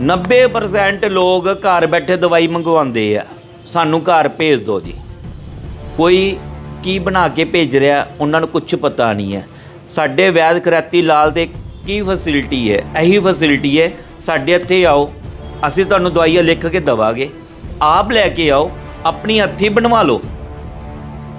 90% ਲੋਕ ਘਰ ਬੈਠੇ ਦਵਾਈ ਮੰਗਵਾਉਂਦੇ ਆ। ਸਾਨੂੰ ਘਰ ਭੇਜ ਦਿਓ ਜੀ। ਕੋਈ ਕੀ ਬਣਾ ਕੇ ਭੇਜ ਰਿਹਾ, ਉਹਨਾਂ ਨੂੰ ਕੁਝ ਪਤਾ ਨਹੀਂ ਹੈ। ਸਾਡੇ ਵੈਦ ਕਰਾਤੀ ਲਾਲ ਦੇ ਕੀ ਫੈਸਿਲਿਟੀ ਹੈ? ਇਹੀ ਫੈਸਿਲਿਟੀ ਹੈ, ਸਾਡੇ ਇੱਥੇ ਆਓ। ਅਸੀਂ ਤੁਹਾਨੂੰ ਦਵਾਈਆਂ ਲਿਖ ਕੇ ਦਵਾਂਗੇ। ਆਪ ਲੈ ਕੇ ਆਓ, ਆਪਣੀ ਹੱਥੀ ਬਣਵਾ ਲਓ।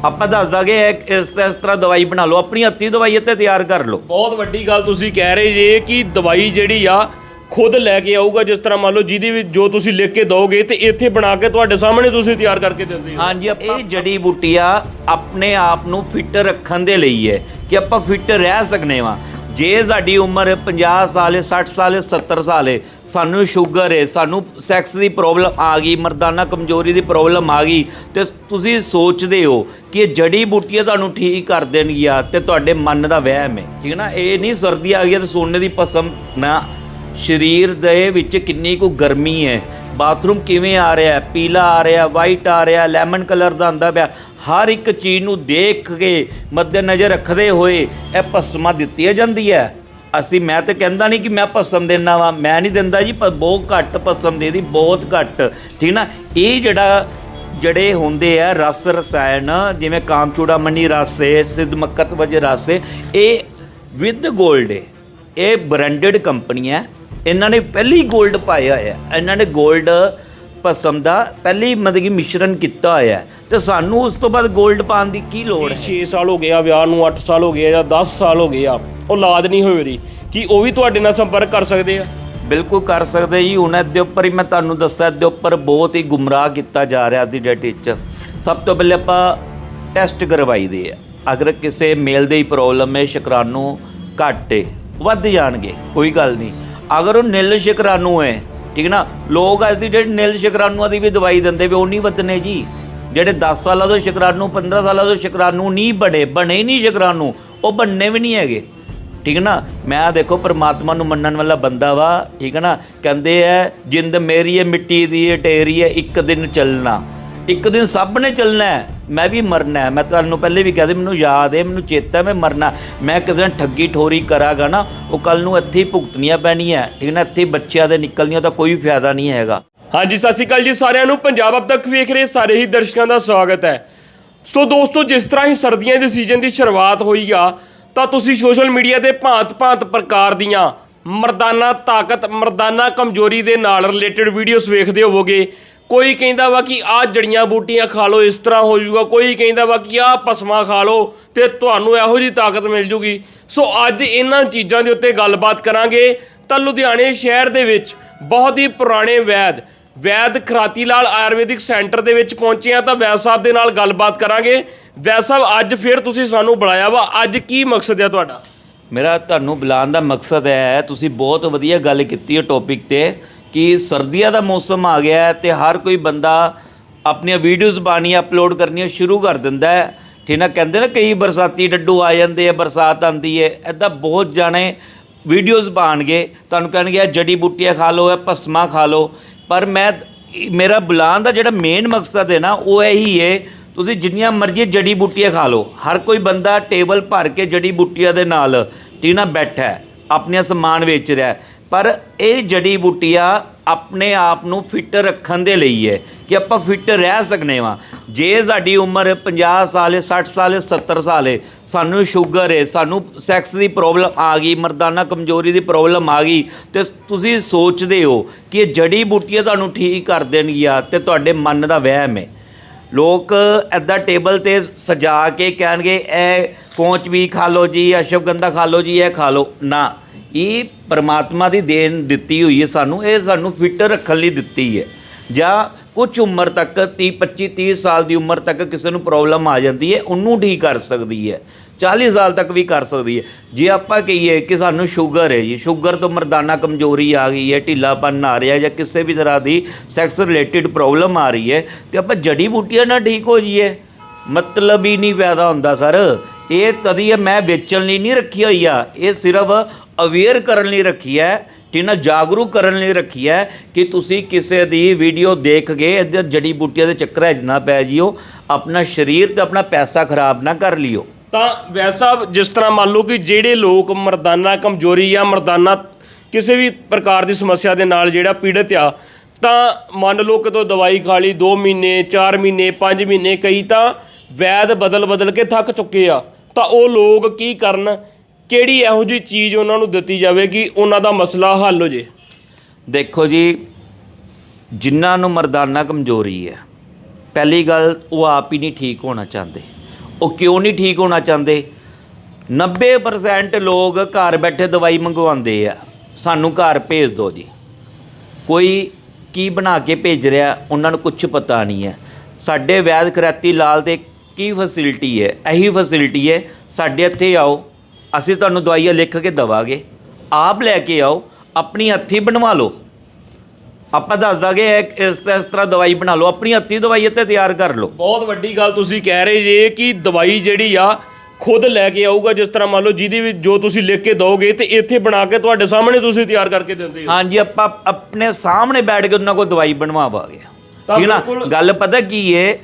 ਆਪਾਂ ਦੱਸ ਦਾਂਗੇ ਇਸ ਇਸ ਤਰ੍ਹਾਂ ਦਵਾਈ ਬਣਾ ਲਓ। ਆਪਣੀ ਹੱਥੀ ਦਵਾਈ ਇੱਥੇ ਤਿਆਰ ਕਰ ਲਓ। ਬਹੁਤ ਵੱਡੀ ਗੱਲ ਤੁਸੀਂ ਕਹਿ ਰਹੇ ਜੇ ਕਿ ਦਵਾਈ ਜਿਹੜੀ ਆ ਖੁਦ ਲੈ ਕੇ ਆਊਗਾ, ਜਿਸ ਤਰ੍ਹਾਂ ਮੰਨ ਲਓ ਜਿਹਦੀ ਵੀ ਜੋ ਤੁਸੀਂ ਲਿਖ ਕੇ ਦੋਗੇ ਤੇ ਇੱਥੇ ਬਣਾ ਕੇ ਤੁਹਾਡੇ ਸਾਹਮਣੇ ਤੁਸੀਂ ਤਿਆਰ ਕਰਕੇ ਦਿੰਦੇ ਹੋ। ਹਾਂਜੀ ਇਹ ਜੜੀ ਬੂਟੀਆਂ ਆਪਣੇ ਆਪ ਨੂੰ ਫਿੱਟ ਰੱਖਣ ਦੇ ਲਈ ਹੈ ਕਿ ਆਪਾਂ ਫਿੱਟ ਰਹਿ ਸਕਨੇ ਵਾਂ। ਜੇ ਸਾਡੀ ਉਮਰ 50 ਸਾਲ ਹੈ 60 ਸਾਲ ਹੈ 70 ਸਾਲ ਹੈ, ਸਾਨੂੰ ਸ਼ੂਗਰ ਹੈ, ਸਾਨੂੰ ਸੈਕਸ ਦੀ ਪ੍ਰੋਬਲਮ ਆ ਗਈ, ਮਰਦਾਨਾ ਕਮਜ਼ੋਰੀ ਦੀ ਪ੍ਰੋਬਲਮ ਆ ਗਈ, ਤੇ ਤੁਸੀਂ ਸੋਚਦੇ ਹੋ ਕਿ ਜੜੀ ਬੂਟੀਆਂ ਤੁਹਾਨੂੰ ਠੀਕ ਕਰ ਦੇਣਗੀਆਂ ਤੇ ਤੁਹਾਡੇ ਮਨ ਦਾ ਵਹਿਮ ਹੈ। ਠੀਕ ਹੈ ਨਾ? ਇਹ ਨਹੀਂ ਸਰਦੀ ਆ ਗਈ ਹੈ ਤੇ ਸੋਨੇ ਦੀ ਪਸਮ ਨਾ ਸਰੀਰ ਦੇ ਵਿੱਚ ਕਿੰਨੀ ਕੁ ਗਰਮੀ ਹੈ? ਬਾਥਰੂਮ ਕਿਵੇਂ ਆ ਰਿਹਾ ਪੀਲਾ ਆ ਰਿਹਾ ਵਾਈਟ ਆ ਰਿਹਾ ਲੈਮਨ ਕਲਰ ਦਾ ਆਂਦਾ ਪਿਆ। ਹਰ ਇੱਕ ਚੀਜ਼ ਨੂੰ ਦੇਖ ਕੇ ਮੱਦੇ ਨਜ਼ਰ ਰੱਖਦੇ ਹੋਏ ਇਹ ਭਸਮਾਂ ਦਿੱਤੀਆਂ ਜਾਂਦੀ ਹੈ। ਅਸੀਂ, ਮੈਂ ਤਾਂ ਕਹਿੰਦਾ ਨਹੀਂ ਕਿ ਮੈਂ ਭਸਮ ਦੇਣਾ ਵਾ। ਮੈਂ ਨਹੀਂ ਦਿੰਦਾ ਜੀ, ਪਰ ਬਹੁਤ ਘੱਟ ਭਸਮ ਦੇਦੀ ਬਹੁਤ ਘੱਟ। ਠੀਕ ਨਾ? ਇਹ ਜਿਹੜਾ, ਜਿਹੜੇ ਹੁੰਦੇ ਆ ਰਸ ਰਸਾਇਣ, ਜਿਵੇਂ ਕਾਮਚੂੜਾ ਮਨੀ ਰਸ ਹੈ, ਸਿੱਧ ਮੱਕਤ ਵਜੇ ਰਸ ਹੈ, ਇਹ ਵਿਦ ਗੋਲਡ ਹੈ। ਇਹ ਬ੍ਰਾਂਡਡ ਕੰਪਨੀ ਹੈ। ਇਹਨਾਂ ਨੇ ਪਹਿਲੀ ਗੋਲਡ ਪਾਇਆ ਹੋਇਆ ਇਹਨਾਂ ਨੇ ਗੋਲਡ ਭਸਮ ਦਾ ਪਹਿਲੀ ਮਤਲਬ ਕਿ ਮਿਸ਼ਰਣ ਕੀਤਾ ਹੋਇਆ ਤੇ ਸਾਨੂੰ ਉਸ ਤੋਂ ਬਾਅਦ ਗੋਲਡ ਪਾਣ ਦੀ ਕੀ ਲੋੜ ਹੈ? 6 ਸਾਲ ਹੋ ਗਿਆ ਵਿਆਹ ਨੂੰ 8 ਸਾਲ ਹੋ ਗਏ ਜਾਂ 10 ਸਾਲ ਹੋ ਗਏ ਆ। ਉਹ ਲਾਦ ਨਹੀਂ ਹੋਈ ਰਹੀ ਕੀ ਉਹ ਵੀ ਤੁਹਾਡੇ ਨਾਲ ਸੰਪਰਕ ਕਰ ਸਕਦੇ ਆ? ਬਿਲਕੁਲ ਕਰ ਸਕਦੇ ਜੀ। ਹੁਣ ਇਹਦੇ ਉੱਪਰ ਹੀ ਮੈਂ ਤੁਹਾਨੂੰ ਦੱਸਿਆ ਇਹਦੇ ਉੱਪਰ ਬਹੁਤ ਹੀ ਗੁੰਮਰਾਹ ਕੀਤਾ ਜਾ ਰਿਹਾ ਸੀ ਡੇਟ ਵਿੱਚ ਸਭ ਤੋਂ ਪਹਿਲੇ ਆਪਾਂ ਟੈਸਟ ਕਰਵਾਈ ਦੇ ਆ। ਅਗਰ ਕਿਸੇ ਮੇਲ ਦੇ ਹੀ ਪ੍ਰੋਬਲਮ ਹੈ ਸ਼ੁਕਰਾਣੂ ਘੱਟ ਹੈ ਵੱਧ ਜਾਣਗੇ ਕੋਈ ਗੱਲ ਨਹੀਂ। ਅਗਰ ਉਹ ਨਿਲ ਸ਼ੁਕਰਾਣੂ ਹੈ, ਠੀਕ ਨਾ? ਲੋਕ ਅੱਜ ਦੀ ਡੇਟ ਨਿਲ ਸ਼ੁਕਰਾਣੂਆਂ ਦੀ ਵੀ ਦਵਾਈ ਦਿੰਦੇ ਵੀ ਉਹ ਨਹੀਂ ਵਧਨੇ ਜੀ। ਜਿਹੜੇ 10 ਸਾਲਾਂ ਤੋਂ ਸ਼ੁਕਰਾਣੂ 15 ਸਾਲਾਂ ਤੋਂ ਸ਼ੁਕਰਾਣੂ ਨਹੀਂ ਬਣੇ ਬਣੇ ਨਹੀਂ ਸ਼ੁਕਰਾਣੂ, ਉਹ ਬਣਨੇ ਵੀ ਨਹੀਂ ਹੈਗੇ। ਠੀਕ ਹੈ ਨਾ? ਮੈਂ ਦੇਖੋ, ਪਰਮਾਤਮਾ ਨੂੰ ਮੰਨਣ ਵਾਲਾ ਬੰਦਾ ਵਾ, ਠੀਕ ਹੈ ਨਾ? ਕਹਿੰਦੇ ਐ ਜਿੰਦ ਮੇਰੀ ਹੈ, ਮਿੱਟੀ ਦੀ ਹੈ, ਢੇਰੀ ਹੈ, ਇੱਕ ਦਿਨ ਚੱਲਣਾ। ਇੱਕ ਦਿਨ ਸਭ ਨੇ ਚੱਲਣਾ ਹੈ। ਮੈਂ ਵੀ ਮਰਨਾ ਹੈ। ਮੈਂ ਤੁਹਾਨੂੰ ਪਹਿਲੇ ਵੀ ਕਹਦੇ ਮੈਨੂੰ ਯਾਦ ਹੈ, ਮੈਨੂੰ ਚੇਤਾ ਮੈਂ ਮਰਨਾ ਮੈਂ ਕਿਸੇ ਦਿਨ ਠੱਗੀ ਠੋਰੀ ਕਰਾਂਗਾ ਨਾ, ਉਹ ਕੱਲ ਨੂੰ ਇੱਥੇ ਹੀ ਭੁਗਤਣੀਆਂ ਪੈਣੀਆਂ ਠੀਕ ਨਾ, ਇੱਥੇ ਬੱਚਿਆਂ ਦੇ ਨਿਕਲਣੀਆਂ ਤਾਂ ਕੋਈ ਫਾਇਦਾ ਨਹੀਂ ਹੈਗਾ। ਹਾਂਜੀ, ਸਤਿ ਸ਼੍ਰੀ ਅਕਾਲ ਜੀ ਸਾਰਿਆਂ ਨੂੰ। ਪੰਜਾਬ ਅਬ ਤੱਕ ਵੇਖ ਰਹੇ ਸਾਰੇ ਹੀ ਦਰਸ਼ਕਾਂ ਦਾ ਸਵਾਗਤ ਹੈ। ਸੋ ਦੋਸਤੋ, ਜਿਸ ਤਰ੍ਹਾਂ ਹੀ ਸਰਦੀਆਂ ਦੇ ਸੀਜ਼ਨ ਦੀ ਸ਼ੁਰੂਆਤ ਹੋਈ ਆ, ਤਾਂ ਤੁਸੀਂ ਸੋਸ਼ਲ ਮੀਡੀਆ ਤੇ ਭਾਂਤ-ਭਾਂਤ ਪ੍ਰਕਾਰ ਦੀਆਂ ਮਰਦਾਨਾ ਤਾਕਤ, ਮਰਦਾਨਾ ਕਮਜ਼ੋਰੀ ਦੇ ਨਾਲ ਰਿਲੇਟਡ ਵੀਡੀਓਜ਼ ਵੇਖਦੇ ਹੋਵੋਗੇ। ਕੋਈ ਕਹਿੰਦਾ ਵਾ ਕਿ ਆਹ ਜੜੀਆਂ ਬੂਟੀਆਂ ਖਾ ਲਓ, ਇਸ ਤਰ੍ਹਾਂ ਹੋ ਜਾਊਗਾ। ਕੋਈ ਕਹਿੰਦਾ ਵਾ ਕਿ ਆਹ ਪਸਮਾ ਖਾ ਲਓ ਤੇ ਤੁਹਾਨੂੰ ਇਹੋ ਜੀ ਤਾਕਤ ਮਿਲ ਜੂਗੀ। ਸੋ ਅੱਜ ਇਹਨਾਂ ਚੀਜ਼ਾਂ ਦੇ ਉੱਤੇ ਗੱਲਬਾਤ ਕਰਾਂਗੇ ਤਾਂ ਲੁਧਿਆਣੇ ਸ਼ਹਿਰ ਦੇ ਵਿੱਚ ਬਹੁਤ ਹੀ ਪੁਰਾਣੇ ਵੈਦ ਵੈਦ ਖਰਾਤੀ ਲਾਲ ਆਯੁਰਵੈਦਿਕ ਸੈਂਟਰ ਦੇ ਵਿੱਚ ਪਹੁੰਚੇ ਆ ਤਾਂ ਵੈਦ ਸਾਹਿਬ ਦੇ ਨਾਲ ਗੱਲਬਾਤ ਕਰਾਂਗੇ। ਵੈਦ ਸਾਹਿਬ, ਅੱਜ ਫਿਰ ਤੁਸੀਂ ਸਾਨੂੰ ਬੁਲਾਇਆ ਵਾ। ਅੱਜ ਕੀ ਮਕਸਦ ਹੈ ਤੁਹਾਡਾ? ਮੇਰਾ ਤੁਹਾਨੂੰ ਬੁਲਾਉਣ ਦਾ ਮਕਸਦ ਹੈ, ਤੁਸੀਂ ਬਹੁਤ ਵਧੀਆ ਗੱਲ ਕੀਤੀ ਹੈ ਟੌਪਿਕ ਤੇ। ਕਿ ਸਰਦੀਆਂ ਦਾ ਮੌਸਮ ਆ ਗਿਆ ਹੈ ਤੇ ਹਰ ਕੋਈ ਬੰਦਾ ਆਪਣੀਆਂ ਵੀਡੀਓਜ਼ ਪਾਣੀਆਂ ਅਪਲੋਡ ਕਰਨੀਆਂ ਸ਼ੁਰੂ ਕਰ ਦਿੰਦਾ ਹੈ। ਠੀਕ ਨਾ, ਕਹਿੰਦੇ ਨਾ ਕਈ ਬਰਸਾਤੀ ਡੱਡੂ ਆ ਜਾਂਦੇ ਆ, ਬਰਸਾਤ ਆਂਦੀ ਹੈ ਐਦਾਂ ਬਹੁਤ ਜਾਣੇ ਵੀਡੀਓਜ਼ ਪਾਣਗੇ। ਤੁਹਾਨੂੰ ਕਹਿਣਗੇ ਜੜੀ ਬੂਟੀਆਂ ਖਾ ਲਓ ਇਹ ਭਸਮਾ ਖਾ ਲਓ। ਪਰ ਮੈਂ, ਮੇਰਾ ਬੁਲਾਉਣ ਦਾ ਜਿਹੜਾ ਮੇਨ ਮਕਸਦ ਹੈ ਨਾ, ਉਹ ਇਹੀ ਹੈ, ਤੁਸੀਂ ਜਿੰਨੀਆਂ ਮਰਜ਼ੀ ਜੜੀ ਬੂਟੀਆਂ ਖਾ ਲਓ। ਹਰ ਕੋਈ ਬੰਦਾ ਟੇਬਲ ਭਰ ਕੇ ਜੜੀ ਬੂਟੀਆਂ ਦੇ ਨਾਲ, ਠੀਕ ਬੈਠਾ ਆਪਣੀਆਂ ਸਮਾਨ ਵੇਚ ਰਿਹਾ ਪਰ ਇਹ ਜੜੀ ਬੂਟੀਆਂ ਆਪਣੇ ਆਪ ਨੂੰ ਫਿੱਟ ਰੱਖਣ ਦੇ ਲਈ ਹੈ ਕਿ ਆਪਾਂ ਫਿੱਟ ਰਹਿ ਸਕਨੇ ਵਾਂ। ਜੇ ਸਾਡੀ ਉਮਰ 50 ਸਾਲ ਹੈ 60 ਸਾਲ ਹੈ 70 ਸਾਲ ਹੈ, ਸਾਨੂੰ ਸ਼ੂਗਰ ਹੈ, ਸਾਨੂੰ ਸੈਕਸ ਦੀ ਪ੍ਰੋਬਲਮ ਆ ਗਈ, ਮਰਦਾਨਾ ਕਮਜ਼ੋਰੀ ਦੀ ਪ੍ਰੋਬਲਮ ਆ ਗਈ, ਤੇ ਤੁਸੀਂ ਸੋਚਦੇ ਹੋ ਕਿ ਇਹ ਜੜੀ ਬੂਟੀਆਂ ਤੁਹਾਨੂੰ ਠੀਕ ਕਰ ਦੇਣਗੀਆਂ ਤੇ ਤੁਹਾਡੇ ਮਨ ਦਾ ਵਹਿਮ ਹੈ। ਲੋਕ ਐਦਾਂ ਟੇਬਲ ਤੇ ਸਜਾ ਕੇ ਕਹਿਣਗੇ, ਇਹ ਪਹੁੰਚ ਵੀ ਖਾ ਲਓ ਜੀ ਅਸ਼ਵਗੰਧਾ ਖਾ ਲਓ ਜੀ, ਇਹ ਖਾ ਲਓ। ਨਾ। ਇਹ ਪਰਮਾਤਮਾ ਦੀ ਦੇਣ ਦਿੱਤੀ ਹੋਈ ਹੈ ਸਾਨੂੰ? ਇਹ ਸਾਨੂੰ ਫਿੱਟ ਰੱਖਣ ਲਈ ਦਿੱਤੀ ਹੈ। ਜਾਂ ਕੁਝ ਉਮਰ ਤੱਕ 30 25 30 ਸਾਲ ਦੀ ਉਮਰ ਤੱਕ ਕਿਸੇ ਨੂੰ ਪ੍ਰੋਬਲਮ ਆ ਜਾਂਦੀ ਹੈ, ਉਹਨੂੰ ਠੀਕ ਕਰ ਸਕਦੀ ਹੈ। 40 ਸਾਲ ਤੱਕ ਵੀ ਕਰ ਸਕਦੀ ਹੈ। ਜੇ ਆਪਾਂ ਕਹੀਏ ਕਿ ਸਾਨੂੰ ਸ਼ੂਗਰ ਹੈ ਜੀ, ਸ਼ੂਗਰ ਤੋਂ ਮਰਦਾਨਾ ਕਮਜ਼ੋਰੀ ਆ ਗਈ ਹੈ, ਢਿੱਲਾਪਨ ਆ ਰਿਹਾ ਜਾਂ ਕਿਸੇ ਵੀ ਤਰ੍ਹਾਂ ਦੀ ਸੈਕਸ ਰਿਲੇਟਡ ਪ੍ਰੋਬਲਮ ਆ ਰਹੀ ਹੈ, ਤੇ ਆਪਾਂ ਜੜੀ ਬੂਟੀਆਂ ਨਾਲ ਠੀਕ ਹੋ ਜਾਈਏ। ਮਤਲਬ ਹੀ ਨਹੀਂ ਪੈਦਾ ਹੁੰਦਾ, ਸਰ। ਇਹ ਤਦੀ ਮੈਂ ਵੇਚਣ ਲਈ ਨਹੀਂ ਰੱਖੀ ਹੋਈ ਆ। ਇਹ ਸਿਰਫ ਅਵੇਅਰ ਕਰਨ ਲਈ ਰੱਖੀ ਹੈ, ਠੀਕ ਨਾ, ਜਾਗਰੂਕ ਕਰਨ ਲਈ ਰੱਖੀ ਹੈ ਕਿ ਤੁਸੀਂ ਕਿਸੇ ਦੀ ਵੀਡੀਓ ਦੇਖ ਕੇ ਇੱਧਰ ਜੜੀ ਬੂਟੀਆਂ ਦੇ ਚੱਕਰਾਂ 'ਚ ਨਾ ਪੈ ਜਿਓ, ਆਪਣਾ ਸਰੀਰ ਤੇ ਆਪਣਾ ਪੈਸਾ ਖਰਾਬ ਨਾ ਕਰ ਲਿਓ। ਤਾਂ ਵੈਸਾ ਜਿਸ ਤਰ੍ਹਾਂ ਮੰਨ ਲਓ ਕਿ ਜਿਹੜੇ ਲੋਕ ਮਰਦਾਨਾ ਕਮਜ਼ੋਰੀ ਜਾਂ ਮਰਦਾਨਾ ਕਿਸੇ ਵੀ ਪ੍ਰਕਾਰ ਦੀ ਸਮੱਸਿਆ ਦੇ ਨਾਲ ਜਿਹੜਾ ਪੀੜਤ ਆ, ਤਾਂ ਮੰਨ ਲਓ ਕਿਤੋਂ ਦਵਾਈ ਖਾ ਲਈ 2 ਮਹੀਨੇ 4 ਮਹੀਨੇ 5 ਮਹੀਨੇ, ਕਈ ਤਾਂ ਵੈਦ ਬਦਲ ਬਦਲ ਕੇ ਥੱਕ ਚੁੱਕੇ ਆ। ਤਾਂ ਉਹ ਲੋਕ ਕੀ ਕਰਨ? ਕਿਹੜੀ ਇਹੋ ਜਿਹੀ ਚੀਜ਼ ਉਹਨਾਂ ਨੂੰ ਦਿੱਤੀ ਜਾਵੇ ਕਿ ਉਹਨਾਂ ਦਾ ਮਸਲਾ ਹੱਲ ਹੋ ਜੇ? ਦੇਖੋ ਜੀ, ਜਿਨ੍ਹਾਂ ਨੂੰ ਮਰਦਾਨਾ ਕਮਜ਼ੋਰੀ ਹੈ, ਪਹਿਲੀ ਗੱਲ ਉਹ ਆਪ ਹੀ ਨਹੀਂ ਠੀਕ ਹੋਣਾ ਚਾਹੁੰਦੇ। ਉਹ ਕਿਉਂ ਨਹੀਂ ਠੀਕ ਹੋਣਾ ਚਾਹੁੰਦੇ? 90% ਲੋਕ ਘਰ ਬੈਠੇ ਦਵਾਈ ਮੰਗਵਾਉਂਦੇ ਆ। ਸਾਨੂੰ ਘਰ ਭੇਜ ਦਿਓ ਜੀ। ਕੋਈ ਕੀ ਬਣਾ ਕੇ ਭੇਜ ਰਿਹਾ, ਉਹਨਾਂ ਨੂੰ ਕੁਝ ਪਤਾ ਨਹੀਂ ਹੈ। ਸਾਡੇ ਵੈਦ ਕਰਾਤੀ ਲਾਲ ਦੇ ਕੀ ਫੈਸਿਲਿਟੀ ਹੈ? ਇਹੀ ਫੈਸਿਲਿਟੀ ਹੈ, ਸਾਡੇ ਇੱਥੇ ਆਓ। ਅਸੀਂ ਤੁਹਾਨੂੰ ਦਵਾਈਆਂ ਲਿਖ ਕੇ ਦਵਾਂਗੇ। ਆਪ ਲੈ ਕੇ ਆਓ ਆਪਣੀ ਹੱਥੀਂ ਬਣਵਾ ਲਓ। ਆਪਾਂ ਦੱਸ ਦਾਂਗੇ ਇਹ ਇਸ ਇਸ ਤਰ੍ਹਾਂ ਦਵਾਈ ਬਣਾ ਲਓ ਆਪਣੀ ਹੱਥੀਂ ਦਵਾਈ ਇੱਥੇ ਤਿਆਰ ਕਰ ਲਓ। ਬਹੁਤ ਵੱਡੀ ਗੱਲ ਤੁਸੀਂ ਕਹਿ ਰਹੇ ਜੇ ਕਿ ਦਵਾਈ ਜਿਹੜੀ ਆ ਖੁਦ ਲੈ ਕੇ ਆਊਗਾ ਜਿਸ ਤਰ੍ਹਾਂ ਮੰਨ ਲਓ ਜਿਹਦੀ ਵੀ ਜੋ ਤੁਸੀਂ ਲਿਖ ਕੇ ਦੋਗੇ ਤੇ ਇੱਥੇ ਬਣਾ ਕੇ ਤੁਹਾਡੇ ਸਾਹਮਣੇ ਤੁਸੀਂ ਤਿਆਰ ਕਰਕੇ ਦਿੰਦੇ ਹੋ। ਹਾਂਜੀ ਆਪਾਂ ਆਪਣੇ ਸਾਹਮਣੇ ਬੈਠ ਕੇ ਉਹਨਾਂ ਕੋਲ ਦਵਾਈ ਬਣਵਾਵਾਂਗੇ। ਠੀਕ ਨਾ? ਬਿਲਕੁਲ- ਗੱਲ ਪਤਾ ਕੀ ਹੈ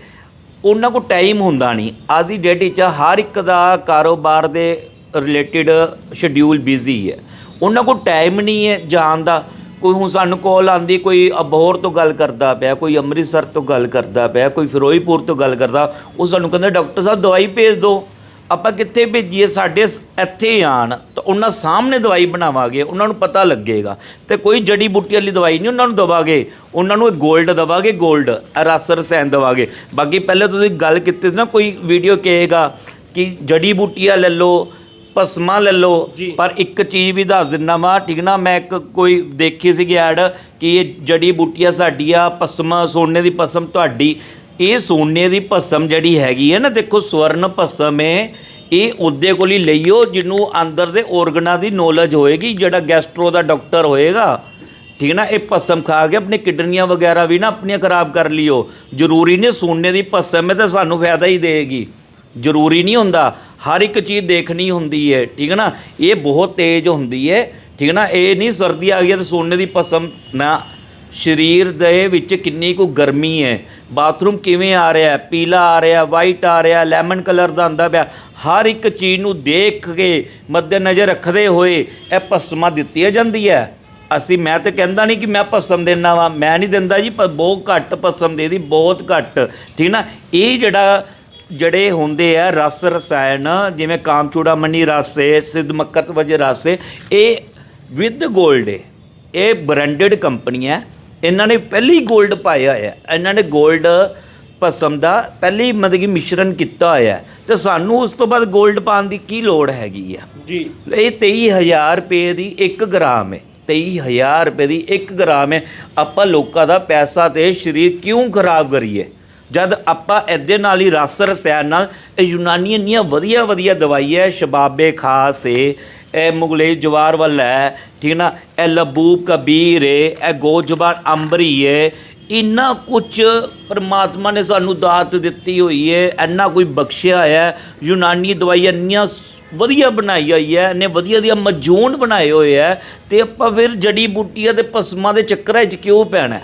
ਉਹਨਾਂ ਕੋਲ ਟਾਈਮ ਹੁੰਦਾ ਨਹੀਂ। ਅੱਜ ਦੀ ਡੇਟ ਵਿੱਚ ਹਰ ਇੱਕ ਦਾ ਕਾਰੋਬਾਰ ਦੇ ਰਿਲੇਟਡ ਸ਼ਡਿਊਲ ਬਿਜ਼ੀ ਹੈ। ਉਹਨਾਂ ਕੋਲ ਟਾਈਮ ਨਹੀਂ ਹੈ ਜਾਣ ਦਾ। ਕੋਈ ਹੁਣ ਸਾਨੂੰ ਕਾਲ ਆਂਦੀ ਕੋਈ ਅਬੋਹਰ ਤੋਂ ਗੱਲ ਕਰਦਾ ਪਿਆ, ਕੋਈ ਅੰਮ੍ਰਿਤਸਰ ਤੋਂ ਗੱਲ ਕਰਦਾ ਪਿਆ, ਕੋਈ ਫਿਰੋਜ਼ਪੁਰ ਤੋਂ ਗੱਲ ਕਰਦਾ, ਉਹ ਸਾਨੂੰ ਕਹਿੰਦਾ, ਡਾਕਟਰ ਸਾਹਿਬ, ਦਵਾਈ ਭੇਜ ਦਿਓ। ਆਪਾਂ ਕਿੱਥੇ ਭੇਜੀਏ? ਸਾਡੇ ਇੱਥੇ ਆਣ। ਤਾਂ ਉਹਨਾਂ ਸਾਹਮਣੇ ਦਵਾਈ ਬਣਾਵਾਂਗੇ, ਉਹਨਾਂ ਨੂੰ ਪਤਾ ਲੱਗੇਗਾ। ਤੇ ਕੋਈ ਜੜੀ ਬੂਟੀ ਵਾਲੀ ਦਵਾਈ ਨਹੀਂ ਉਹਨਾਂ ਨੂੰ ਦਵਾਂਗੇ। ਉਹਨਾਂ ਨੂੰ ਗੋਲਡ ਦਵਾਂਗੇ ਗੋਲਡ ਰਸ ਰਸਾਇਣ ਦਵਾਂਗੇ। ਬਾਕੀ ਪਹਿਲੇ ਤੁਸੀਂ ਗੱਲ ਕੀਤੀ ਸੀ ਨਾ, ਕੋਈ ਵੀਡੀਓ ਕਹੇਗਾ ਕਿ ਜੜੀ ਬੂਟੀਆਂ ਲੈ ਲਓ ਭਸਮਾਂ ਲੈ ਲਓ। ਪਰ ਇੱਕ ਚੀਜ਼ ਵੀ ਦੱਸ ਦਿੰਨਾ ਵਾ ਠੀਕ ਨਾ? ਮੈਂ ਇੱਕ ਕੋਈ ਦੇਖੀ ਸੀਗੀ ਐਡ ਕਿ ਇਹ ਜੜੀ ਬੂਟੀਆਂ ਸਾਡੀਆਂ ਭਸਮ ਸੋਨੇ ਦੀ ਭਸਮ ਤੁਹਾਡੀ। ਇਹ ਸੋਨੇ ਦੀ ਭਸਮ ਜਿਹੜੀ ਹੈਗੀ ਹੈ ਨਾ ਦੇਖੋ ਸਵਰਨ ਭਸਮ ਹੈ। ਇਹ ਉਹਦੇ ਕੋਲ ਹੀ ਲਈਓ ਜਿਹਨੂੰ ਅੰਦਰ ਦੇ ਔਰਗਨਾਂ ਦੀ ਨੌਲੇਜ ਹੋਏਗੀ ਜਿਹੜਾ ਗੈਸਟਰੋ ਦਾ ਡਾਕਟਰ ਹੋਏਗਾ। ਠੀਕ ਨਾ? ਇਹ ਭਸਮ ਖਾ ਕੇ ਆਪਣੀ ਕਿਡਨੀਆਂ ਵਗੈਰਾ ਵੀ ਨਾ ਆਪਣੀਆਂ ਖਰਾਬ ਕਰ ਲਿਓ। ਜ਼ਰੂਰੀ ਨਹੀਂ ਸੋਨੇ ਦੀ ਭਸਮ ਹੈ ਤਾਂ ਸਾਨੂੰ ਫਾਇਦਾ ਹੀ ਦੇਗੀ ਜ਼ਰੂਰੀ ਨਹੀਂ ਹੁੰਦਾ। ਹਰ ਇੱਕ ਚੀਜ਼ ਦੇਖਣੀ ਹੁੰਦੀ ਹੈ ਠੀਕ ਹੈ ਨਾ? ਇਹ ਬਹੁਤ ਤੇਜ਼ ਹੁੰਦੀ ਹੈ ਠੀਕ ਹੈ ਨਾ? ਇਹ ਨਹੀਂ ਸਰਦੀ ਆ ਗਈ ਹੈ ਤਾਂ ਸੋਨੇ ਦੀ ਪਸਮ ਨਾ। ਸਰੀਰ ਦੇ ਵਿੱਚ ਕਿੰਨੀ ਕੁ ਗਰਮੀ ਹੈ ਬਾਥਰੂਮ ਕਿਵੇਂ ਆ ਰਿਹਾ ਪੀਲਾ ਆ ਰਿਹਾ, ਵਾਈਟ ਆ ਰਿਹਾ, ਲੈਮਨ ਕਲਰ ਦਾ ਆਂਦਾ ਪਿਆ। ਹਰ ਇੱਕ ਚੀਜ਼ ਨੂੰ ਦੇਖ ਕੇ ਮੱਦੇਨਜ਼ਰ ਰੱਖਦੇ ਹੋਏ ਇਹ ਭਸਮਾਂ ਦਿੱਤੀਆਂ ਜਾਂਦੀ ਹੈ ਅਸੀਂ, ਮੈਂ ਤਾਂ ਕਹਿੰਦਾ ਨਹੀਂ ਕਿ ਮੈਂ ਭਸਮ ਦੇਣਾ ਵਾ। ਮੈਂ ਨਹੀਂ ਦਿੰਦਾ ਜੀ, ਪਰ ਬਹੁਤ ਘੱਟ ਭਸਮ ਦੇ ਦੀ, ਬਹੁਤ ਘੱਟ। ਠੀਕ ਨਾ? ਇਹ ਜਿਹੜਾ ਜਿਹੜੇ ਹੁੰਦੇ ਆ ਰਸ ਰਸਾਇਣ ਜਿਵੇਂ ਕਾਮਚੂੜਾ ਮੰਨੀ ਰਸ ਹੈ ਸਿੱਧ ਮੱਕਤ ਵਜੇ ਰਸ ਹੈ ਇਹ ਵਿਦ ਗੋਲਡ ਹੈ ਇਹ ਬ੍ਰਾਂਡਡ ਕੰਪਨੀ ਹੈ ਇਹਨਾਂ ਨੇ ਪਹਿਲੀ ਗੋਲਡ ਪਾਇਆ ਹੋਇਆ। ਇਹਨਾਂ ਨੇ ਗੋਲਡ ਭਸਮ ਦਾ ਪਹਿਲੀ ਮਤਲਬ ਕਿ ਮਿਸ਼ਰਣ ਕੀਤਾ ਹੋਇਆ ਤੇ ਸਾਨੂੰ ਉਸ ਤੋਂ ਬਾਅਦ ਗੋਲਡ ਪਾਣ ਦੀ ਕੀ ਲੋੜ ਹੈਗੀ ਆ? ਜੀ। ਇਹ 23000 ਰੁਪਏ ਦੀ 1 ਗ੍ਰਾਮ ਹੈ 23000 ਰੁਪਏ ਦੀ 1 ਗ੍ਰਾਮ ਹੈ ਆਪਾਂ ਲੋਕਾਂ ਦਾ ਪੈਸਾ ਤੇ ਸਰੀਰ ਕਿਉਂ ਖਰਾਬ ਕਰੀਏ? ਜਦ ਆਪਾਂ ਇਹਦੇ ਨਾਲ ਹੀ ਰਸ ਰਸਾਇਣ ਨਾਲ, ਇਹ ਯੂਨਾਨੀ ਇੰਨੀਆਂ ਵਧੀਆ ਵਧੀਆ ਦਵਾਈ ਹੈ, ਸ਼ਬਾਬੇ ਖਾਸ ਏ, ਇਹ ਮੁਗਲੇ ਜਵਾਰ ਵੱਲ ਹੈ, ਠੀਕ ਨਾ? ਇਹ ਲਬੂਬ ਕਬੀਰ ਏ, ਇਹ ਗੋਜਬਾਨ ਅੰਬਰੀ ਏ, ਇੰਨਾ ਕੁਝ ਪਰਮਾਤਮਾ ਨੇ ਸਾਨੂੰ ਦਾਤ ਦਿੱਤੀ ਹੋਈ ਹੈ ਇੰਨਾ ਕੋਈ ਬਖਸ਼ਿਆ ਹੈ, ਯੂਨਾਨੀ ਦਵਾਈ ਇੰਨੀਆਂ ਵਧੀਆ ਬਣਾਈ ਹੋਈ ਹੈ ਨੇ ਵਧੀਆ ਦੀਆਂ ਮਜੂਨ ਬਣਾਏ ਹੋਏ ਹੈ, ਤੇ ਆਪਾਂ ਫਿਰ ਜੜੀ ਬੂਟੀਆਂ ਦੇ ਭਸਮਾਂ ਦੇ ਚੱਕਰਾਂ 'ਚ ਕਿਉਂ ਪੈਣਾ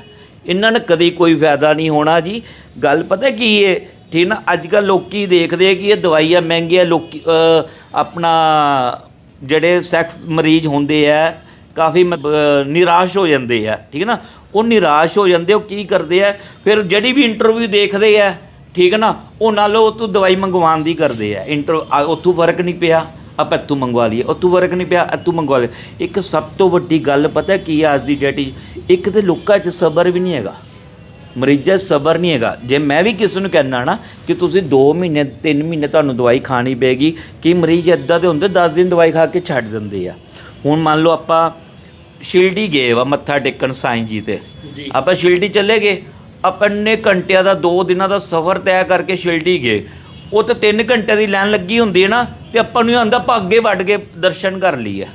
ਇਹਨਾਂ ਨੂੰ ਕਦੇ ਕੋਈ ਫਾਇਦਾ ਨਹੀਂ ਹੋਣਾ ਜੀ। ਗੱਲ ਪਤਾ ਕੀ ਹੈ ਠੀਕ ਨਾ ਅੱਜ ਕੱਲ੍ਹ ਲੋਕੀ ਦੇਖਦੇ ਕਿ ਇਹ ਦਵਾਈਆਂ ਮਹਿੰਗੀਆਂ, ਲੋਕੀ ਆਪਣਾ ਜਿਹੜੇ ਸੈਕਸ ਮਰੀਜ਼ ਹੁੰਦੇ ਆ, ਕਾਫੀ ਮ- ਨਿਰਾਸ਼ ਹੋ ਜਾਂਦੇ ਆ। ਠੀਕ ਹੈ ਨਾ, ਉਹ ਨਿਰਾਸ਼ ਹੋ ਜਾਂਦੇ, ਉਹ ਕੀ ਕਰਦੇ ਆ? ਫਿਰ ਜਿਹੜੀ ਵੀ ਇੰਟਰਵਿਊ ਦੇਖਦੇ ਆ, ਠੀਕ ਹੈ ਨਾ, ਉਹ ਨਾਲੋਂ ਤੂੰ ਦਵਾਈ ਮੰਗਵਾਉਣ ਦੀ ਕਰਦੇ ਆ। ਇੰਟਰ ਉੱਥੋਂ ਫ਼ਰਕ ਨਹੀਂ ਪਿਆ, ਆਪਾਂ ਇੱਥੋਂ ਮੰਗਵਾ ਲਈਏ। ਉੱਥੋਂ ਫ਼ਰਕ ਨਹੀਂ ਪਿਆ, ਇੱਥੋਂ ਮੰਗਵਾ ਲਈਏ। ਇੱਕ ਸਭ ਤੋਂ ਵੱਡੀ ਗੱਲ ਪਤਾ ਕੀ ਆ ਅੱਜ ਦੀ ਡੇਟ 'ਚ? ਇੱਕ ਤੇ ਲੋਕਾਂ 'ਚ ਸਬਰ ਵੀ ਨਹੀਂ ਹੈਗਾ ਮਰੀਜ਼ਾਂ 'ਚ ਸਬਰ ਨਹੀਂ ਹੈਗਾ। ਜੇ ਮੈਂ ਵੀ ਕਿਸੇ ਨੂੰ ਕਹਿਣਾ ਨਾ ਕਿ ਤੁਸੀਂ 2 ਮਹੀਨੇ 3 ਮਹੀਨੇ ਤੁਹਾਨੂੰ ਦਵਾਈ ਖਾਣੀ ਪਏਗੀ ਕਿ ਮਰੀਜ਼ ਇੱਦਾਂ ਦੇ ਹੁੰਦੇ 10 ਦਿਨ ਦਵਾਈ ਖਾ ਕੇ ਛੱਡ ਦਿੰਦੇ ਆ। ਹੁਣ ਮੰਨ ਲਓ ਆਪਾਂ ਸ਼ਿਰਡੀ ਗਏ ਵਾ ਮੱਥਾ ਟੇਕਣ ਸਾਈਂ ਜੀ ਤੇ। ਆਪਾਂ ਸ਼ਿਰਡੀ ਚੱਲੇ ਗਏ ਆਪਾਂ ਨੇ ਘੰਟਿਆਂ ਦਾ 2 ਦਿਨਾਂ ਦਾ ਸਫ਼ਰ ਤੈਅ ਕਰਕੇ ਸ਼ਿਰਡੀ ਗਏ। ਉਹ ਤਾਂ 3 ਘੰਟੇ ਦੀ ਲਾਈਨ ਲੱਗੀ ਹੁੰਦੀ ਹੈ ਨਾ ਤੇ ਆਪਾਂ ਨੂੰ ਆਂਦਾ ਭਾਗੇ ਵੱਢ ਕੇ ਦਰਸ਼ਨ ਕਰ ਲਈਏ।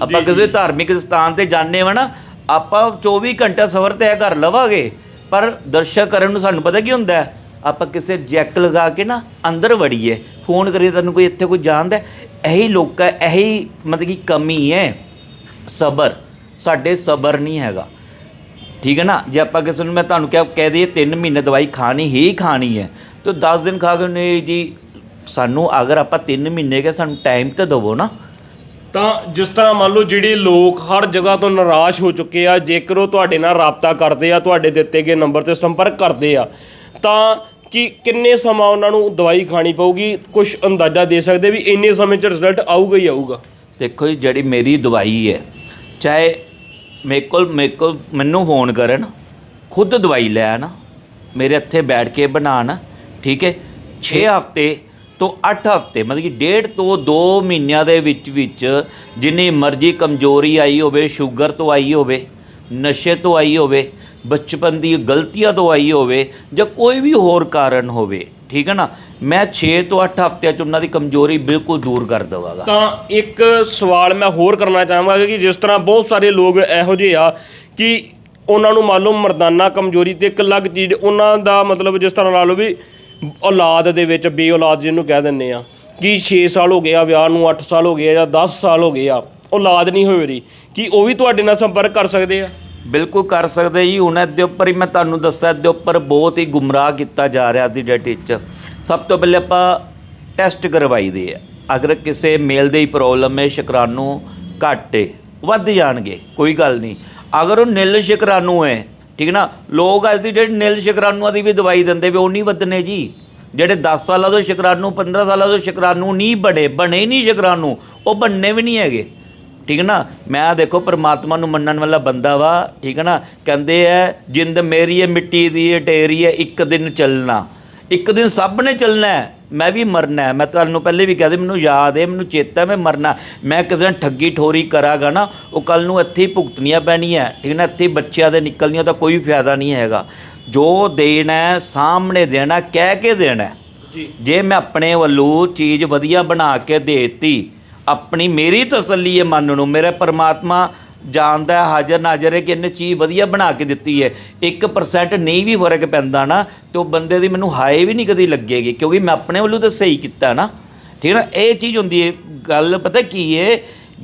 ਆਪਾਂ ਕਿਸੇ ਧਾਰਮਿਕ ਸਥਾਨ ਤੇ ਜਾਂਦੇ ਵਾ ਨਾ ਆਪਾਂ 24 ਘੰਟੇ ਸਫ਼ਰ ਤੈਅ ਕਰ ਲਵਾਂਗੇ, ਪਰ ਦਰਸ਼ਕ ਕਰਨ ਨੂੰ ਸਾਨੂੰ ਪਤਾ ਕੀ ਹੁੰਦਾ ਹੈ? ਆਪਾਂ ਕਿਸੇ ਜੈਕ ਲਗਾ ਕੇ ਨਾ ਅੰਦਰ ਵੜੀਏ ਫੋਨ ਕਰੀਏ ਤੁਹਾਨੂੰ ਕੋਈ ਇੱਥੇ ਕੋਈ ਜਾਣਦਾ ਹੈ? ਇਹੀ ਲੋਕਾਂ ਇਹੀ ਮਤਲਬ ਕਿ ਕਮੀ ਹੈ ਸਬਰ ਸਾਡੇ ਸਬਰ ਨਹੀਂ ਹੈਗਾ ਠੀਕ ਹੈ ਨਾ ਜੇ ਆਪਾਂ ਕਿਸੇ ਨੂੰ, ਮੈਂ ਤੁਹਾਨੂੰ ਕਿਹਾ, ਕਹਿ ਦਈਏ 3 ਮਹੀਨੇ ਦਵਾਈ ਖਾਣੀ ਹੀ ਖਾਣੀ ਹੈ, ਤੇ 10 ਦਿਨ ਖਾ ਕੇ, ਨਹੀਂ ਜੀ, ਸਾਨੂੰ ਅਗਰ ਆਪਾਂ 3 ਮਹੀਨੇ ਕੇ ਸਾਨੂੰ ਟਾਈਮ ਤੇ ਦਿਵੋ ਨਾ ਤਾਂ ਜਿਸ ਤਰ੍ਹਾਂ ਮੰਨ ਲਓ ਜਿਹੜੇ ਲੋਕ ਹਰ ਜਗ੍ਹਾ ਤੋਂ ਨਿਰਾਸ਼ ਹੋ ਚੁੱਕੇ ਆ, ਜੇਕਰ ਉਹ ਤੁਹਾਡੇ ਨਾਲ ਰਾਬਤਾ ਕਰਦੇ ਆ, ਤੁਹਾਡੇ ਦਿੱਤੇ ਗਏ ਨੰਬਰ ਤੇ ਸੰਪਰਕ ਕਰਦੇ ਆ, ਤਾਂ ਕਿ ਕਿੰਨੇ ਸਮਾਂ ਉਹਨਾਂ ਨੂੰ ਦਵਾਈ ਖਾਣੀ ਪਊਗੀ ਕੁਝ ਅੰਦਾਜ਼ਾ ਦੇ ਸਕਦੇ ਵੀ ਇੰਨੇ ਸਮੇਂ 'ਚ ਰਿਜ਼ਲਟ ਆਊਗਾ ਹੀ ਆਊਗਾ। ਦੇਖੋ ਜੀ, ਜਿਹੜੀ ਮੇਰੀ ਦਵਾਈ ਹੈ, ਚਾਹੇ ਮੇਰੇ ਕੋਲ ਮੇਰੇ ਕੋਲ ਮੈਨੂੰ ਫੋਨ ਕਰਨ, ਖੁਦ ਦਵਾਈ ਲੈਣ ਮੇਰੇ ਇੱਥੇ ਬੈਠ ਕੇ ਬਣਾਉਣ, ਠੀਕ ਹੈ 6 ਹਫ਼ਤੇ ਤੋਂ 8 ਹਫ਼ਤੇ, ਮਤਲਬ ਕਿ ਡੇਢ ਤੋਂ 2 ਮਹੀਨਿਆਂ ਦੇ ਵਿੱਚ ਵਿੱਚ ਜਿੰਨੀ ਮਰਜ਼ੀ ਕਮਜ਼ੋਰੀ ਆਈ ਹੋਵੇ, ਸ਼ੂਗਰ ਤੋਂ ਆਈ ਹੋਵੇ, ਨਸ਼ੇ ਤੋਂ ਆਈ ਹੋਵੇ, ਬਚਪਨ ਦੀ ਗਲਤੀਆਂ ਤੋਂ ਆਈ ਹੋਵੇ ਜਾਂ ਕੋਈ ਵੀ ਹੋਰ ਕਾਰਨ ਹੋਵੇ, ਠੀਕ ਹੈ ਨਾ? ਮੈਂ 6 ਤੋਂ 8 ਹਫ਼ਤਿਆਂ ਚ ਉਹਨਾਂ ਦੀ ਕਮਜ਼ੋਰੀ ਬਿਲਕੁਲ ਦੂਰ ਕਰ ਦੇਵਾਂਗਾ। ਤਾਂ ਇੱਕ ਸਵਾਲ ਮੈਂ ਹੋਰ ਕਰਨਾ ਚਾਹਾਂਗਾ ਕਿ ਜਿਸ ਤਰ੍ਹਾਂ ਬਹੁਤ ਸਾਰੇ ਲੋਕ ਇਹੋ ਜਿਹੇ ਆ ਕਿ ਉਹਨਾਂ ਨੂੰ ਮੰਨ ਲਓ ਮਰਦਾਨਾ ਕਮਜ਼ੋਰੀ ਤੇ ਇੱਕ ਅਲੱਗ ਚੀਜ਼, ਉਹਨਾਂ ਦਾ ਮਤਲਬ ਜਿਸ ਤਰ੍ਹਾਂ ਲਾ ਲਓ ਵੀ ਔਲਾਦ ਦੇ ਵਿੱਚ ਬੇ ਔਲਾਦ ਜਿਹਨੂੰ ਕਹਿ ਦਿੰਦੇ ਆ, ਕਿ 6 ਸਾਲ ਹੋ ਗਏ ਆ ਵਿਆਹ ਨੂੰ 8 ਸਾਲ ਹੋ ਗਏ ਜਾਂ 10 ਸਾਲ ਹੋ ਗਏ ਆ, ਔਲਾਦ ਨਹੀਂ ਹੋਈ ਰਹੀ ਕਿ ਉਹ ਵੀ ਤੁਹਾਡੇ ਨਾਲ ਸੰਪਰਕ ਕਰ ਸਕਦੇ ਆ? ਬਿਲਕੁਲ ਕਰ ਸਕਦੇ ਜੀ ਹੁਣ ਇਹਦੇ ਉੱਪਰ ਹੀ ਮੈਂ ਤੁਹਾਨੂੰ ਦੱਸਿਆ, ਇਹਦੇ ਉੱਪਰ ਬਹੁਤ ਹੀ ਗੁੰਮਰਾਹ ਕੀਤਾ ਜਾ ਰਿਹਾ ਅੱਜ ਦੀ ਡੇਟ ਵਿੱਚ ਸਭ ਤੋਂ ਪਹਿਲੇ ਆਪਾਂ ਟੈਸਟ ਕਰਵਾਈ ਦੇ ਆ, ਅਗਰ ਕਿਸੇ ਮੇਲ ਦੇ ਹੀ ਪ੍ਰੋਬਲਮ ਹੈ, ਸ਼ੁਕਰਾਣੂ ਘੱਟ ਹੈ ਵੱਧ ਜਾਣਗੇ, ਕੋਈ ਗੱਲ ਨਹੀਂ। ਅਗਰ ਉਹ ਨਿਲ ਸ਼ੁਕਰਾਣੂ ਹੈ ਠੀਕ ਨਾ? ਲੋਕ ਅੱਜ ਦੀ ਡੇਟ ਨਿਲ ਸ਼ੁਕਰਾਣੂਆਂ ਦੀ ਵੀ ਦਵਾਈ ਦਿੰਦੇ ਵੀ ਉਹ ਨਹੀਂ ਵਧਨੇ ਜੀ। ਜਿਹੜੇ 10 ਸਾਲਾਂ ਤੋਂ ਸ਼ੁਕਰਾਣੂ 15 ਸਾਲਾਂ ਤੋਂ ਸ਼ੁਕਰਾਣੂ ਨਹੀਂ ਬਣੇ ਬਣੇ ਨਹੀਂ ਸ਼ੁਕਰਾਣੂ, ਉਹ ਬਣਨੇ ਵੀ ਨਹੀਂ ਹੈਗੇ। ਠੀਕ ਹੈ ਨਾ? ਮੈਂ ਦੇਖੋ, ਪ੍ਰਮਾਤਮਾ ਨੂੰ ਮੰਨਣ ਵਾਲਾ ਬੰਦਾ ਵਾ, ਠੀਕ ਹੈ ਨਾ? ਕਹਿੰਦੇ ਐ ਜਿੰਦ ਮੇਰੀ ਹੈ, ਮਿੱਟੀ ਦੀ ਹੈ, ਢੇਰੀ ਹੈ, ਇੱਕ ਦਿਨ ਚੱਲਣਾ। ਇੱਕ ਦਿਨ ਸਭ ਨੇ ਚੱਲਣਾ ਹੈ। ਮੈਂ ਵੀ ਮਰਨਾ ਮੈਂ ਤੁਹਾਨੂੰ ਪਹਿਲੇ ਵੀ ਕਹਦੇ ਮੈਨੂੰ ਯਾਦ ਹੈ ਮੈਨੂੰ ਚੇਤਾ ਮੈਂ ਮਰਨਾ ਮੈਂ ਕਿਸੇ ਨਾਲ ਠੱਗੀ ਠੋਰੀ ਕਰਾਂਗਾ ਨਾ ਉਹ ਕੱਲ ਨੂੰ ਇੱਥੇ ਹੀ ਭੁਗਤਣੀਆਂ ਪੈਣੀਆਂ ਠੀਕ ਨਾ ਇੱਥੇ ਬੱਚਿਆਂ ਦੇ ਨਿਕਲਣੀਆਂ ਤਾਂ ਕੋਈ ਫਾਇਦਾ ਨਹੀਂ ਹੈਗਾ। ਜੋ ਦੇਣਾ ਸਾਹਮਣੇ ਦੇਣਾ ਕਹਿ ਕੇ ਦੇਣਾ ਜੇ। ਮੈਂ ਆਪਣੇ ਵੱਲੋਂ ਚੀਜ਼ ਵਧੀਆ ਬਣਾ ਕੇ ਦੇਤੀ ਆਪਣੀ ਮੇਰੀ ਤਸੱਲੀ ਹੈ ਮਨ ਨੂੰ ਮੇਰੇ ਪਰਮਾਤਮਾ ਜਾਣਦਾ ਹਾਜ਼ਰ ਨਾਜ਼ਰ ਹੈ ਕਿ ਇਹਨੇ ਚੀਜ਼ ਵਧੀਆ ਬਣਾ ਕੇ ਦਿੱਤੀ ਹੈ। 1% ਨਹੀਂ ਵੀ ਫ਼ਰਕ ਪੈਂਦਾ ਨਾ, ਤੇ ਉਹ ਬੰਦੇ ਦੀ ਮੈਨੂੰ ਹਾਏ ਵੀ ਨਹੀਂ ਕਦੀ ਲੱਗੇਗੀ, ਕਿਉਂਕਿ ਮੈਂ ਆਪਣੇ ਵੱਲੋਂ ਤਾਂ ਸਹੀ ਕੀਤਾ ਨਾ। ਠੀਕ ਹੈ ਨਾ? ਇਹ ਚੀਜ਼ ਹੁੰਦੀ ਹੈ। ਗੱਲ ਪਤਾ ਕੀ ਹੈ?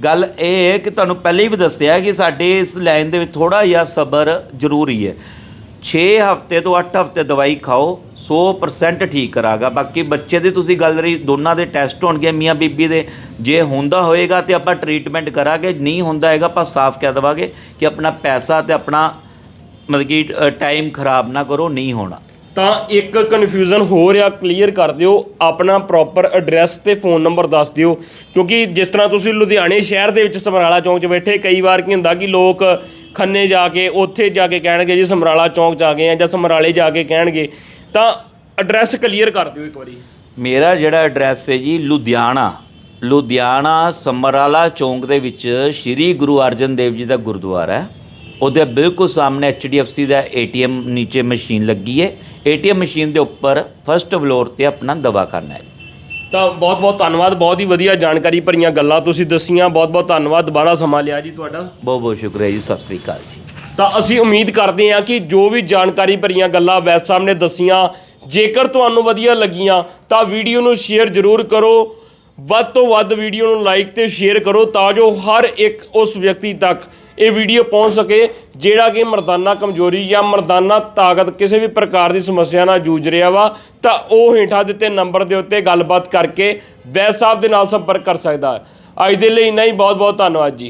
ਗੱਲ ਇਹ ਹੈ ਕਿ ਤੁਹਾਨੂੰ ਪਹਿਲੇ ਵੀ ਦੱਸਿਆ ਕਿ ਸਾਡੇ ਇਸ ਲਾਈਨ ਦੇ ਵਿੱਚ ਥੋੜਾ ਜਿਹਾ ਸਬਰ ਜ਼ਰੂਰੀ ਹੈ। 6 ਹਫ਼ਤੇ ਤੋਂ 8 ਹਫ਼ਤੇ ਦਵਾਈ ਖਾਓ 100% ਠੀਕ ਕਰਾਗਾ। ਬਾਕੀ ਬੱਚੇ ਦੀ ਤੁਸੀਂ ਗੱਲ ਰਹੀ, ਦੋਨਾਂ ਦੇ ਟੈਸਟ ਹੋਣਗੇ, ਮੀਆਂ ਬੀਬੀ ਦੇ। ਜੇ ਹੁੰਦਾ ਹੋਏਗਾ ਤੇ ਆਪਾਂ ਟ੍ਰੀਟਮੈਂਟ ਕਰਾਂਗੇ, ਨਹੀਂ ਹੁੰਦਾ ਹੈਗਾ, ਆਪਾਂ ਸਾਫ਼ ਕਹਿ ਦੇਵਾਂਗੇ ਕਿ ਆਪਣਾ ਪੈਸਾ ਤੇ ਆਪਣਾ ਮਤਲਬ ਕਿ ਟਾਈਮ ਖਰਾਬ ਨਾ ਕਰੋ, ਨਹੀਂ ਹੋਣਾ। ਤਾਂ ਇੱਕ ਕਨਫਿਊਜ਼ਨ ਹੋ ਰਿਹਾ ਕਲੀਅਰ ਕਰ ਦਿਓ, ਆਪਣਾ ਪ੍ਰੋਪਰ ਐਡਰੈਸ ਤੇ ਫੋਨ ਨੰਬਰ ਦੱਸ ਦਿਓ। ਕਿਉਂਕਿ ਜਿਸ ਤਰ੍ਹਾਂ ਤੁਸੀਂ ਲੁਧਿਆਣੇ ਸ਼ਹਿਰ ਦੇ ਵਿੱਚ ਸਮਰਾਲਾ ਚੌਂਕ 'ਚ ਬੈਠੇ, ਕਈ ਵਾਰ ਕੀ ਹੁੰਦਾ ਕਿ ਲੋਕ ਖੰਨੇ ਜਾ ਕੇ, ਉੱਥੇ ਜਾ ਕੇ ਕਹਿਣਗੇ ਜੀ ਸਮਰਾਲਾ ਚੌਂਕ 'ਚ ਆ ਗਏ ਆ ਜਾਂ ਸਮਰਾਲੇ ਜਾ ਕੇ ਕਹਿਣਗੇ। ਤਾਂ ਐਡਰੈਸ ਕਲੀਅਰ ਕਰ ਦਿਓ ਇੱਕ ਵਾਰੀ। ਮੇਰਾ ਜਿਹੜਾ ਐਡਰੈਸ ਹੈ ਜੀ ਲੁਧਿਆਣਾ। ਲੁਧਿਆਣਾ ਸਮਰਾਲਾ ਚੌਂਕ ਦੇ ਵਿੱਚ ਸ਼੍ਰੀ ਗੁਰੂ ਅਰਜਨ ਦੇਵ ਜੀ ਦਾ ਗੁਰਦੁਆਰਾ ਹੈ। ਉਹਦੇ ਬਿਲਕੁਲ ਸਾਹਮਣੇ HDFC ਦਾ ATM ਨੀਚੇ ਮਸ਼ੀਨ ਲੱਗੀ ਹੈ। ATM ਮਸ਼ੀਨ ਦੇ ਉੱਪਰ ਫਸਟ ਫਲੋਰ ਤੇ ਆਪਣਾ ਦਵਾਖਾਨਾ ਹੈ। ਤਾਂ ਬਹੁਤ ਬਹੁਤ ਧੰਨਵਾਦ ਬਹੁਤ ਹੀ ਵਧੀਆ ਜਾਣਕਾਰੀ ਭਰੀਆਂ ਗੱਲਾਂ ਤੁਸੀਂ ਦੱਸੀਆਂ। ਬਹੁਤ ਬਹੁਤ ਧੰਨਵਾਦ ਦੁਬਾਰਾ ਸਮਾਂ ਲਿਆ ਜੀ ਤੁਹਾਡਾ। ਬਹੁਤ ਬਹੁਤ ਸ਼ੁਕਰੀਆ ਜੀ ਸਤਿ ਸ੍ਰੀ ਅਕਾਲ ਜੀ। ਤਾਂ ਅਸੀਂ ਉਮੀਦ ਕਰਦੇ ਹਾਂ ਕਿ ਜੋ ਵੀ ਜਾਣਕਾਰੀ ਭਰੀਆਂ ਗੱਲਾਂ ਵੈਦ ਸਾਹਿਬ ਨੇ ਦੱਸੀਆਂ ਜੇਕਰ ਤੁਹਾਨੂੰ ਵਧੀਆ ਲੱਗੀਆਂ ਤਾਂ ਵੀਡੀਓ ਨੂੰ ਸ਼ੇਅਰ ਜ਼ਰੂਰ ਕਰੋ। ਵੱਧ ਤੋਂ ਵੱਧ ਵੀਡੀਓ ਨੂੰ ਲਾਈਕ ਤੇ ਸ਼ੇਅਰ ਕਰੋ ਤਾਂ ਜੋ ਹਰ ਇੱਕ ਉਸ ਵਿਅਕਤੀ ਤੱਕ ਇਹ ਵੀਡੀਓ ਪਹੁੰਚ ਸਕੇ ਜਿਹੜਾ ਕਿ ਮਰਦਾਨਾ ਕਮਜ਼ੋਰੀ ਜਾਂ ਮਰਦਾਨਾ ਤਾਕਤ ਕਿਸੇ ਵੀ ਪ੍ਰਕਾਰ ਦੀ ਸਮੱਸਿਆ ਨਾਲ ਜੂਝ ਰਿਹਾ ਵਾ, ਤਾਂ ਉਹ ਹੇਠਾਂ ਦਿੱਤੇ ਨੰਬਰ ਦੇ ਉੱਤੇ ਗੱਲਬਾਤ ਕਰਕੇ ਵੈਦ ਸਾਹਿਬ ਦੇ ਨਾਲ ਸੰਪਰਕ ਕਰ ਸਕਦਾ। ਅੱਜ ਦੇ ਲਈ ਇੰਨਾ ਹੀ ਬਹੁਤ ਬਹੁਤ ਧੰਨਵਾਦ ਜੀ।